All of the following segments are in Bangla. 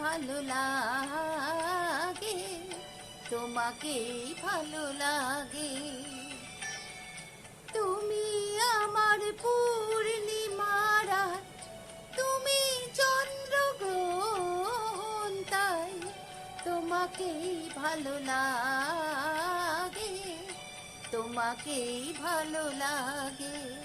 ভালো লাগে? তোমাকেই ভালো লাগে? তুমি আমার পূর্ণিমারা তুমি চন্দ্রগ্রহণ, তাই তোমাকেই ভালো লাগে, তোমাকেই ভালো লাগে।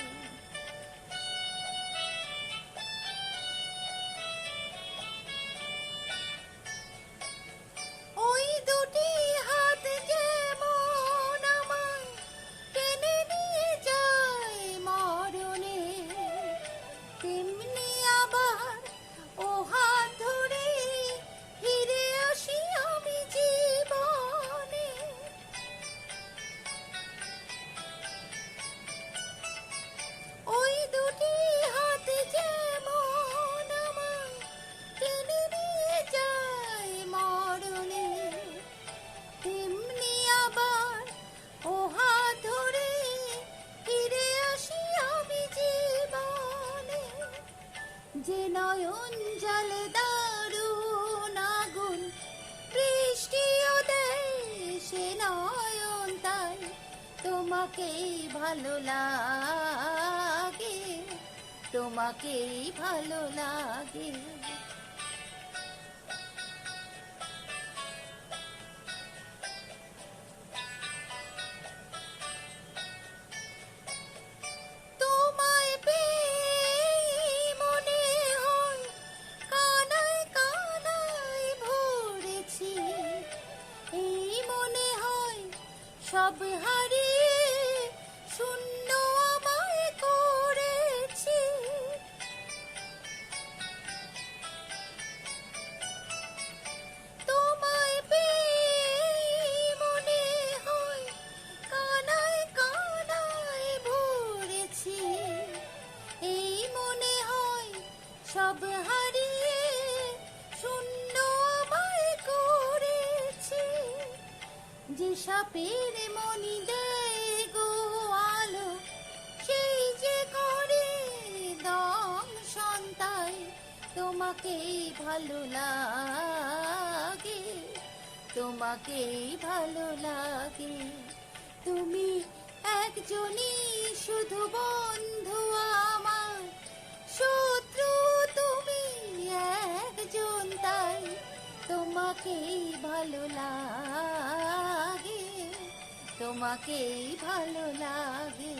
যে নয়ন জলে দারুণ আগুন বৃষ্টিও দেয় সে নয়ন তাই তোমাকেই ভালো লাগে, তোমাকেই ভালো লাগে। সব হারিয়ে শূন্য আমায় করেছি। তোমায় পেয়ে মনে হয় কানায় কানায় ভরেছি। এই মনে হয় সব হারিয়ে যে সাপের মনি দেয় আলো, সেই যে করে দম সন্তাই তোমাকেই ভালো লাগে তোমাকেই ভালো লাগে। তুমি একজনই শুধু বন্ধু আমার তোমাকেই ভালো লাগে।